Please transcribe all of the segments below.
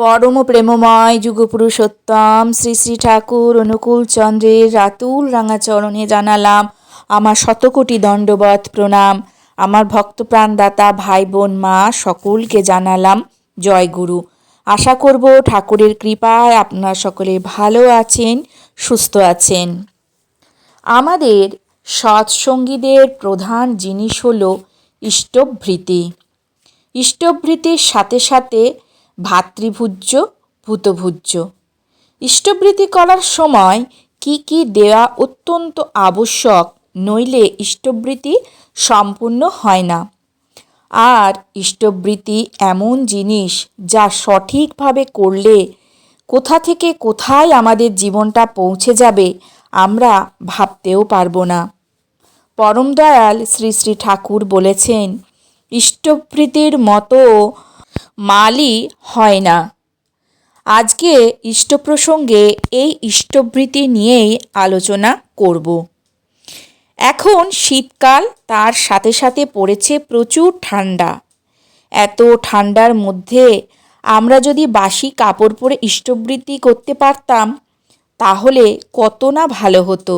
পরম প্রেমময় যুগপুরুষোত্তম শ্রী শ্রী ঠাকুর অনুকূল চন্দ্রের রাতুল রাঙা চরণে জানালাম আমার শতকোটি দণ্ডবত প্রণাম। আমার ভক্তপ্রাণদাতা ভাই বোন মা সকলকে জানালাম, জয় গুরু। আশা করব ঠাকুরের কৃপায় আপনারা সকলে ভালো আছেন, সুস্থ আছেন। আমাদের সৎসঙ্গীদের প্রধান জিনিস হল ইষ্টভৃতি। ইষ্টভৃতির সাথে সাথে ভাতৃভুজ্য, ভূতভুজ্য। ইষ্টবৃত্তি করার সময় কি কি দেওয়া অত্যন্ত আবশ্যক, নইলে ইষ্টবৃত্তি সম্পূর্ণ হয় না। আর ইষ্টবৃত্তি এমন জিনিস যা সঠিকভাবে করলে কোথা থেকে কোথায় আমাদের জীবনটা পৌঁছে যাবে আমরা ভাবতেও পারব না। পরম দয়াল শ্রী শ্রী ঠাকুর বলেছেন ইষ্টবৃত্তির মতো মালই হয় না। আজকে ইষ্ট প্রসঙ্গে এই ইষ্টবৃত্তি নিয়েই আলোচনা করব। এখন শীতকাল, তার সাথে সাথে পড়েছে প্রচুর ঠান্ডা এত ঠান্ডার মধ্যে আমরা যদি বাসি কাপড় পরে ইষ্টবৃত্তি করতে পারতাম, তাহলে কত না ভালো হতো।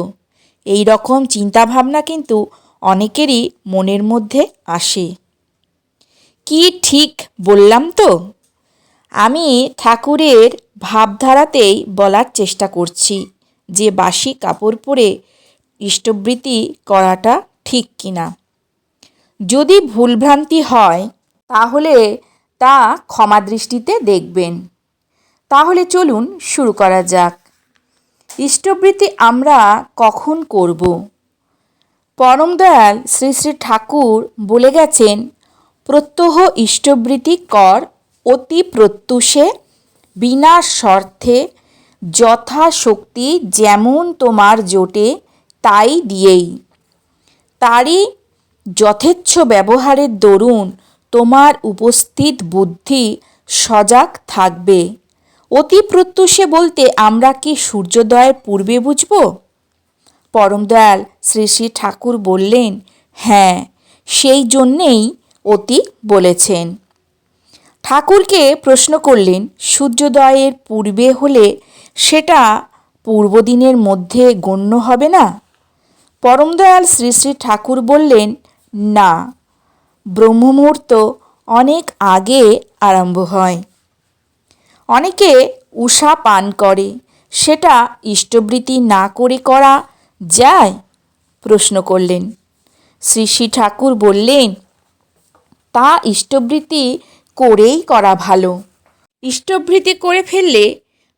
এই রকম চিন্তাভাবনা কিন্তু অনেকেরই মনের মধ্যে আসে। কি ঠিক বললাম তো? আমি ঠাকুরের ভাবধারাতেই বলার চেষ্টা করছি যে বাসি কাপড় পরে ইষ্টবৃত্তি করাটা ঠিক কিনা। যদি ভুলভ্রান্তি হয়, তাহলে তা ক্ষমা দৃষ্টিতে দেখবেন। তাহলে চলুন শুরু করা যাক। ইষ্টবৃত্তি আমরা কখন করব? পরম দয়াল শ্রী শ্রী ঠাকুর বলে গেছেন প্রত্যহ ইষ্টবৃত্তি কর, অতি প্রত্যুষে, বিনা স্বার্থে যথাশক্তি যেমন তোমার জোটে, তাই দিয়েই। তারই যথেচ্ছ ব্যবহারের দরুন তোমার উপস্থিত বুদ্ধি সজাগ থাকবে। অতি প্রত্যুষে বলতে আমরা কি সূর্যোদয়ের পূর্বে বুঝব? পরমদয়াল শ্রী শ্রী ঠাকুর বললেন হ্যাঁ সেই জন্যেই অতি বলেছেন। ঠাকুরকে প্রশ্ন করলেন, সূর্যোদয়ের পূর্বে হলে সেটা পূর্বদিনের মধ্যে গণ্য হবে না? পরমদয়াল শ্রী শ্রী ঠাকুর বললেন, না ব্রহ্মমুহূর্ত অনেক আগে আরম্ভ হয়। অনেকে উষা পান করে, সেটা ইষ্টবৃত্তি না করে করা যায়? প্রশ্ন করলেন। শ্রী শ্রী ঠাকুর বললেন তা ইষ্টবৃত্তি করেই করা ভালো। ইষ্টবৃত্তি করে ফেললে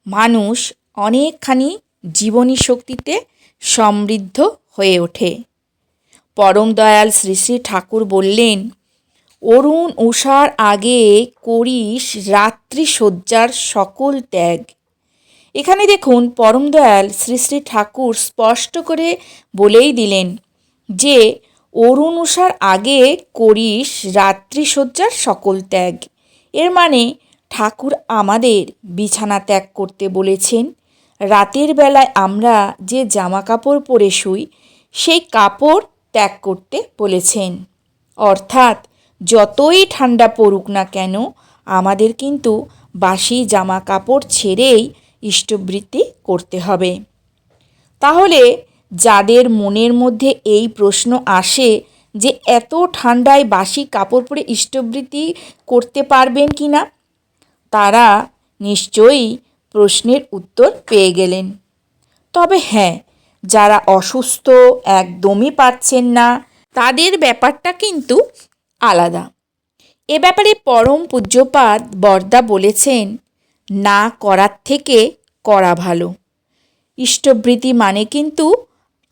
মানুষ অনেকখানি জীবনী শক্তিতে সমৃদ্ধ হয়ে ওঠে। পরম দয়াল শ্রী শ্রী ঠাকুর বললেন, অরুণ উষার আগে করিস রাত্রি শয্যার সকল ত্যাগ। এখানে দেখুন, পরম দয়াল শ্রী শ্রী ঠাকুর স্পষ্ট করে বলেই দিলেন যে অরুণ উষার আগে করিস রাত্রিশয্যার সকল ত্যাগ। এর মানে ঠাকুর আমাদের বিছানা ত্যাগ করতে বলেছেন। রাতের বেলায় আমরা যে জামা কাপড় পরে শুই, সেই কাপড় ত্যাগ করতে বলেছেন। অর্থাৎ যতই ঠান্ডা পড়ুক না কেন, আমাদের কিন্তু বাসি জামা কাপড় ছেড়েই ইষ্টবৃত্তি করতে হবে। তাহলে যাদের মনের মধ্যে এই প্রশ্ন আসে যে এত ঠান্ডায় বাসি কাপড় পরে ইষ্টবৃত্তি করতে পারবেন কি না, তারা নিশ্চয়ই প্রশ্নের উত্তর পেয়ে গেলেন। তবে হ্যাঁ যারা অসুস্থ একদমই পাচ্ছেন না, তাদের ব্যাপারটা কিন্তু আলাদা। এ ব্যাপারে পরম পূজ্যপাদ বর্দা বলেছেন, না করার থেকে করা ভালো। ইষ্টবৃত্তি মানে কিন্তু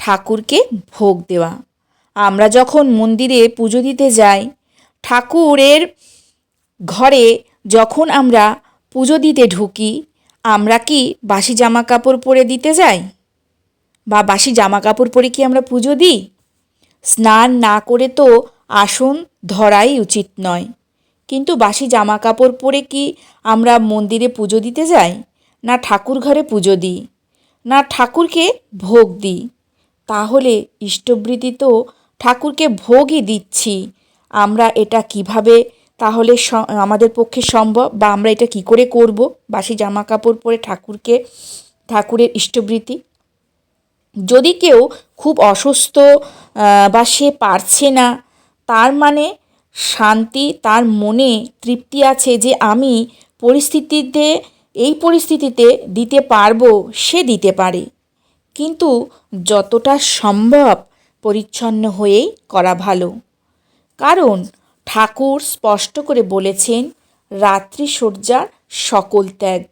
ঠাকুরকে ভোগ দেওয়া। আমরা যখন মন্দিরে পুজো দিতে যাই, ঠাকুরের ঘরে যখন আমরা পুজো দিতে ঢুকি, আমরা কি বাসি জামা কাপড় পরে দিতে যাই? বা বাসি জামা কাপড় পরে কি আমরা পুজো দিই? স্নান না করে তো আসন ধরাই উচিত নয়। কিন্তু বাসি জামা কাপড় পরে কি আমরা মন্দিরে পুজো দিতে যাই? না ঠাকুর ঘরে পুজো দিই? না ঠাকুরকে ভোগ দিই? তাহলে ইষ্টবৃত্তি তো ঠাকুরকে ভোগই দিচ্ছি। আমরা এটা কীভাবে তাহলে আমাদের পক্ষে সম্ভব বা আমরা এটা কি করে করব? বাসি জামা কাপড় পরে ঠাকুরকে, ঠাকুরের ইষ্টবৃত্তি? যদি কেউ খুব অসুস্থ বা সে পারছে না, তার মানে শান্তি, তার মনে তৃপ্তি আছে যে আমি পরিস্থিতিতে, এই পরিস্থিতিতে দিতে পারব, সে দিতে পারে। কিন্তু যতটা সম্ভব পরিচ্ছন্ন হয়েই করা ভালো। কারণ ঠাকুর স্পষ্ট করে বলেছেন, রাত্রি সজ্জার সকল ত্যাগ।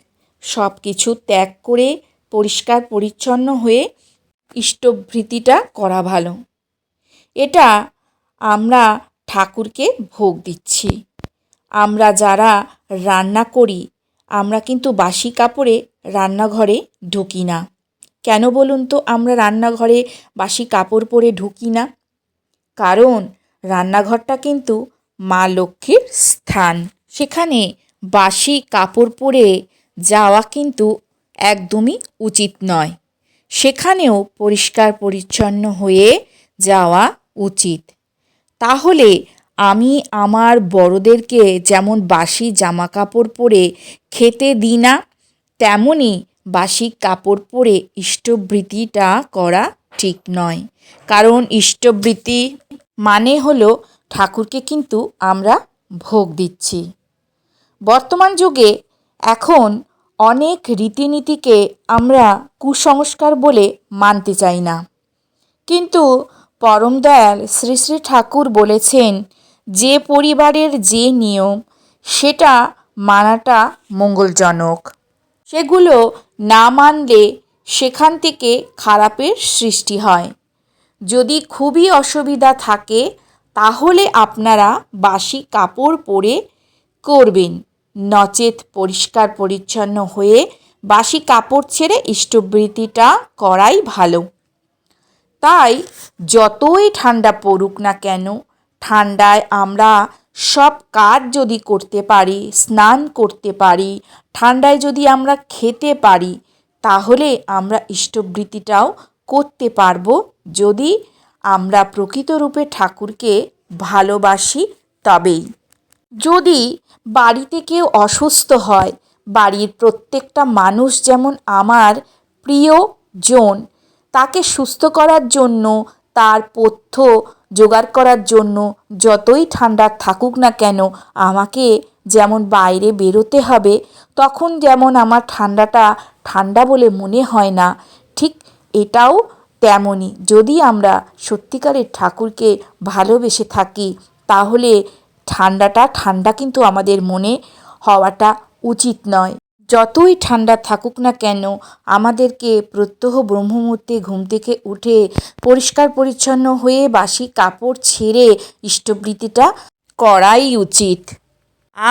সব কিছু ত্যাগ করে পরিষ্কার পরিচ্ছন্ন হয়ে ইষ্টভৃতিটা করা ভালো। এটা আমরা ঠাকুরকে ভোগ দিচ্ছি। আমরা যারা রান্না করি, আমরা কিন্তু বাসি কাপড়ে রান্নাঘরে ঢুকি না। কেন বলুন তো আমরা রান্নাঘরে বাসি কাপড় পরে ঢুকি না? কারণ রান্নাঘরটা কিন্তু মা লক্ষ্মীর স্থান। সেখানে বাসি কাপড় পরে যাওয়া কিন্তু একদমই উচিত নয়। সেখানেও পরিষ্কার পরিচ্ছন্ন হয়ে যাওয়া উচিত। তাহলে আমি আমার বড়দেরকে যেমন বাসি জামা কাপড় পরে খেতে দিই না তেমনই বাসি কাপড় পরে ইষ্টবৃত্তিটা করা ঠিক নয়। কারণ ইষ্টবৃত্তি মানে হলো ঠাকুরকে কিন্তু আমরা ভোগ দিচ্ছি। বর্তমান যুগে এখন অনেক রীতিনীতিকে আমরা কুসংস্কার বলে মানতে চাই না। কিন্তু পরম দয়াল শ্রী শ্রী ঠাকুর বলেছেন, যে পরিবারের যে নিয়ম, সেটা মানাটা মঙ্গলজনক। সেগুলো না মানলে সেখান থেকে খারাপের সৃষ্টি হয়। যদি খুবই অসুবিধা থাকে, তাহলে আপনারা বাসি কাপড় পরে করবেন। নচেত, পরিষ্কার, পরিচ্ছন্ন হয়ে বাসি কাপড় ছেড়ে ইষ্টবৃত্তিটা করাই ভালো। তাই যতই ঠান্ডা পড়ুক না কেন, ঠান্ডায় আমরা সব কাজ যদি করতে পারি, স্নান করতে পারি, ঠান্ডায় যদি আমরা খেতে পারি, তাহলে আমরা ইষ্টবৃত্তিটাও করতে পারব। যদি আমরা প্রকৃতরূপে ঠাকুরকে ভালোবাসি তবেই। যদি বাড়িতে কেউ অসুস্থ হয়, বাড়ির প্রত্যেকটা মানুষ যেমন আমার প্রিয়জন, তাকে সুস্থ করার জন্য তার পথ্য জোগাড় করার জন্য যতই ঠান্ডা থাকুক না কেন আমাকে যেমন বাইরে বেরোতে হবে, তখন যেমন আমার ঠান্ডাটা ঠান্ডা বলে মনে হয় না, ঠিক এটাও তেমনই। যদি আমরা সত্যিকারের ঠাকুরকে ভালোবেসে থাকি, তাহলে ঠান্ডাটা ঠান্ডা কিন্তু আমাদের মনে হওয়াটা উচিত নয়। যতই ঠান্ডা থাকুক না কেন, আমাদেরকে প্রত্যহ ব্রহ্মমূর্তে ঘুম থেকে উঠে পরিষ্কার পরিচ্ছন্ন হয়ে বাসি কাপড় ছেড়ে ইষ্টবৃত্তিটা করাই উচিত।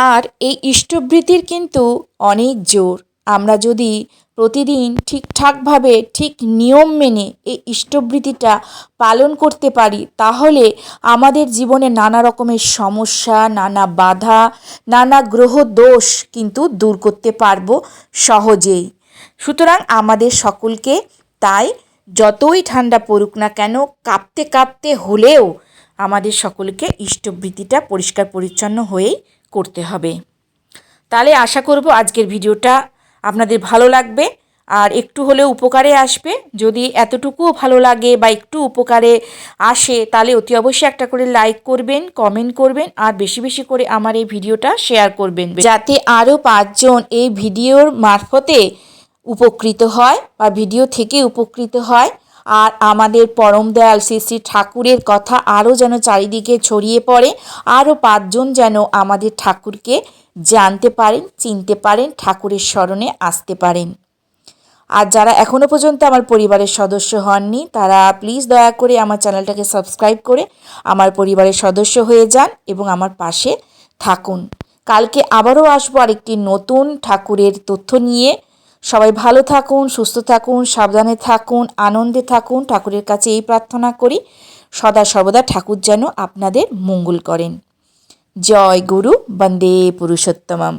আর এই ইষ্টবৃত্তির কিন্তু অনেক জোর। আমরা যদি প্রতিদিন ঠিকঠাকভাবে ঠিক নিয়ম মেনে এই ইষ্টবৃত্তিটা পালন করতে পারি, তাহলে আমাদের জীবনে নানা রকমের সমস্যা, নানা বাধা, নানা গ্রহ দোষ কিন্তু দূর করতে পারব সহজেই। সুতরাং আমাদের সকলকে তাই যতই ঠান্ডা পড়ুক না কেন, কাঁপতে কাঁপতে হলেও আমাদের সকলকে ইষ্টবৃত্তিটা পরিষ্কার পরিচ্ছন্ন হয়েই করতে হবে। তাহলে আশা করব আজকের ভিডিওটা আপনাদের ভালো লাগবে। আর একটু হলেও উপকারে আসবে। যদি এতটুকুও ভালো লাগে বা একটু উপকারে আসে, তাহলে অতি অবশ্যই একটা করে লাইক করবেন কমেন্ট করবেন, আর বেশি বেশি করে আমার এই ভিডিওটা শেয়ার করবেন। যাতে আরও পাঁচজন এই ভিডিওর মারফতে উপকৃত হয় বা ভিডিও থেকে উপকৃত হয়। আর আমাদের পরম দয়াল শ্রী শ্রী ঠাকুরের কথা আরও যেন চারিদিকে ছড়িয়ে পড়ে, আরও পাঁচজন যেন আমাদের ঠাকুরকে জানতে পারেন, চিনতে পারেন, ঠাকুরের স্মরণে আসতে পারেন। আর যারা এখনও পর্যন্ত আমার পরিবারের সদস্য হননি, তারা প্লিজ দয়া করে আমার চ্যানেলটাকে সাবস্ক্রাইব করে আমার পরিবারের সদস্য হয়ে যান এবং আমার পাশে থাকুন। কালকে আবারও আসব আরেকটি নতুন ঠাকুরের তথ্য নিয়ে। সবাই ভালো থাকুন, সুস্থ থাকুন, সাবধানে থাকুন, আনন্দে থাকুন। ঠাকুরের কাছে এই প্রার্থনা করি, সদা সর্বদা ঠাকুর যেন আপনাদের মঙ্গল করেন। জয় গুরু, বন্দে পুরুষোত্তমম।